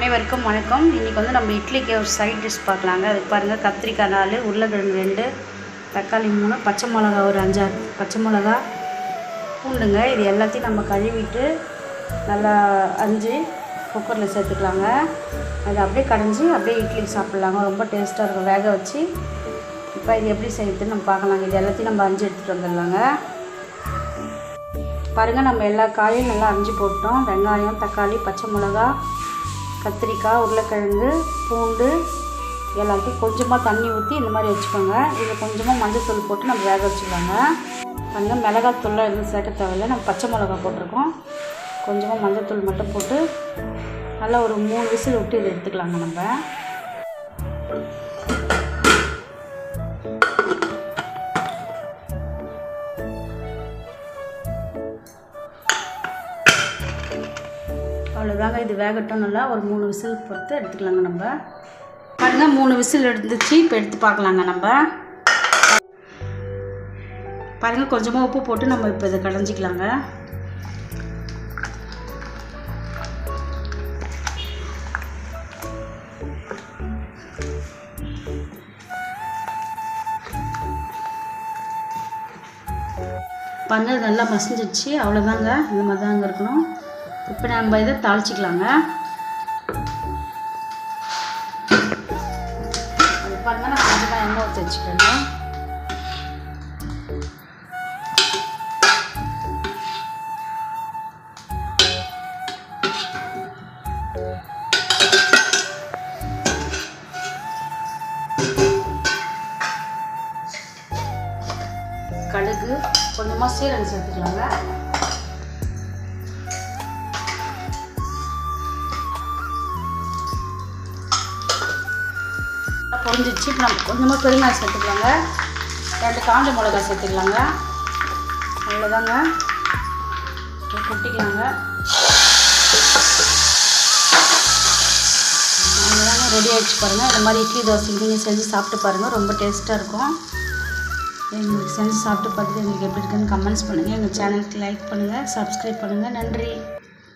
அனைவருக்கும் வணக்கம். இன்றைக்கி வந்து நம்ம இட்லிக்கு ஒரு சைட் டிஷ் பார்க்கலாங்க. அதுக்கு பாருங்கள் கத்திரிக்காய் நாலு உருளைக்கிழங்கு ரெண்டு தக்காளி மூணு பச்சை மிளகா ஒரு அஞ்சாறு. பச்சை மிளகா பூண்டுங்க. இது எல்லாத்தையும் நம்ம கழுவிட்டு நல்லா அஞ்சு குக்கரில் சேர்த்துக்கலாங்க. அது அப்படியே கடைஞ்சி அப்படியே இட்லிக்கு சாப்பிட்லாங்க. ரொம்ப டேஸ்ட்டாக இருக்கும். வேக வச்சு இப்போ இது எப்படி செய்யுதுன்னு நம்ம பார்க்கலாங்க. இது எல்லாத்தையும் நம்ம அஞ்சு எடுத்துகிட்டு வந்துடலாங்க. பாருங்கள் நம்ம எல்லா காயும் நல்லா அரிஞ்சு போட்டோம். வெங்காயம் தக்காளி பச்சை மிளகா கத்திரிக்காய் உருளைக்கிழங்கு பூண்டு எல்லாத்தையும் கொஞ்சமாக தண்ணி ஊற்றி இந்த மாதிரி வச்சுக்கோங்க. இதில் கொஞ்சமாக மஞ்சள்தூள் போட்டு நம்ம வேக வச்சுக்கலாங்க. பாருங்கள் மிளகாத்தூள்லாம் எதுவும் சேர்க்க தேவையில்லை. நம்ம பச்சை மிளகா போட்டிருக்கோம். கொஞ்சமாக மஞ்சள்தூள் மட்டும் போட்டு நல்லா ஒரு மூணு விசில் விட்டு இதை எடுத்துக்கலாங்க நம்ம. அவ்வளோதாங்க இது வேகட்டும் நல்லா. ஒரு மூணு விசில் பொறுத்து எடுத்துக்கலாங்க நம்ம. பாருங்க மூணு விசில் எடுத்துச்சு. இப்போ எடுத்து பார்க்கலாங்க நம்ம. பாருங்க கொஞ்சமாக உப்பு போட்டு நம்ம இப்போ இதை கடைஞ்சிக்கலாங்க. பாருங்க இது நல்லா மசிஞ்சிடுச்சு அவ்வளோதாங்க இந்த மாதிரி தாங்க இருக்கணும். இப்போ நம்ம இதை தாளிச்சிக்கலாங்க. அது பாருங்க நான் கொஞ்சமாக எண்ணெய் ஊற்றி வச்சுக்கிறேன் கடுகு கொஞ்சமாக சீரகம் சேர்த்துக்கலாங்க. பொரிஞ்சிச்சு இப்போ நம்ம கொஞ்சமாக பெருங்காயம் சேர்த்துக்கலாங்க. ரெண்டு காஞ்ச மிளகா சேர்த்துக்கலாங்க. அவ்வளோதாங்க கொட்டிக்கலாங்க. அவ்வளோதாங்க ரெடி ஆகிடுச்சு பாருங்கள் இந்த மாதிரி இட்லி தோசை நீங்கள் செஞ்சு சாப்பிட்டு பாருங்கள் ரொம்ப டேஸ்ட்டாக இருக்கும். எங்களுக்கு செஞ்சு சாப்பிட்டு பார்த்துட்டு எங்களுக்கு எப்படி இருக்குன்னு கமெண்ட்ஸ் பண்ணுங்கள் எங்கள் சேனலுக்கு லைக் பண்ணுங்கள் சப்ஸ்கிரைப் பண்ணுங்கள் நன்றி.